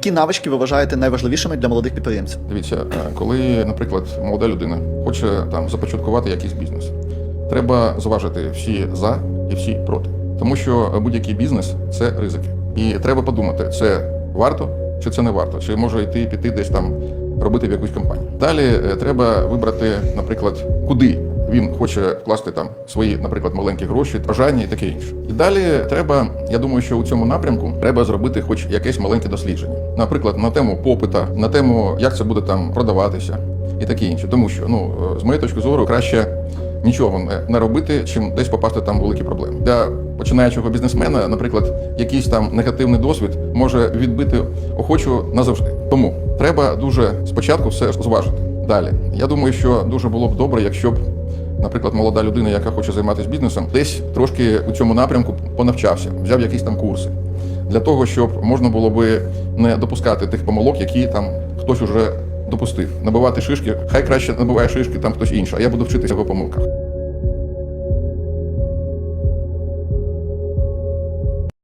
Які навички ви вважаєте найважливішими для молодих підприємців? Дивіться, е, коли, наприклад, молода людина хоче там започаткувати якийсь бізнес, треба зважити всі за і всі проти. Тому що будь-який бізнес це ризики. І треба подумати, це варто чи це не варто, чи може йти піти десь там робити в якусь компанію. Далі е, треба вибрати, наприклад, куди він хоче вкласти там свої, наприклад, маленькі гроші, бажання і таке інше. І далі треба, я думаю, що у цьому напрямку треба зробити хоч якесь маленьке дослідження, наприклад, на тему попита, на тему, як це буде там продаватися, і таке інше. Тому що, ну, з моєї точки зору, краще нічого не робити, чим десь попасти там великі проблеми. Для починаючого бізнесмена, наприклад, якийсь там негативний досвід може відбити охочу назавжди. Тому треба дуже спочатку все зважити. Далі, я думаю, що дуже було б добре, якщо б. Наприклад, молода людина, яка хоче займатися бізнесом, десь трошки у цьому напрямку понавчався, взяв якісь там курси для того, щоб можна було би не допускати тих помилок, які там хтось уже допустив. Набивати шишки, хай краще набиває шишки там хтось інший, а я буду вчитися його помилках.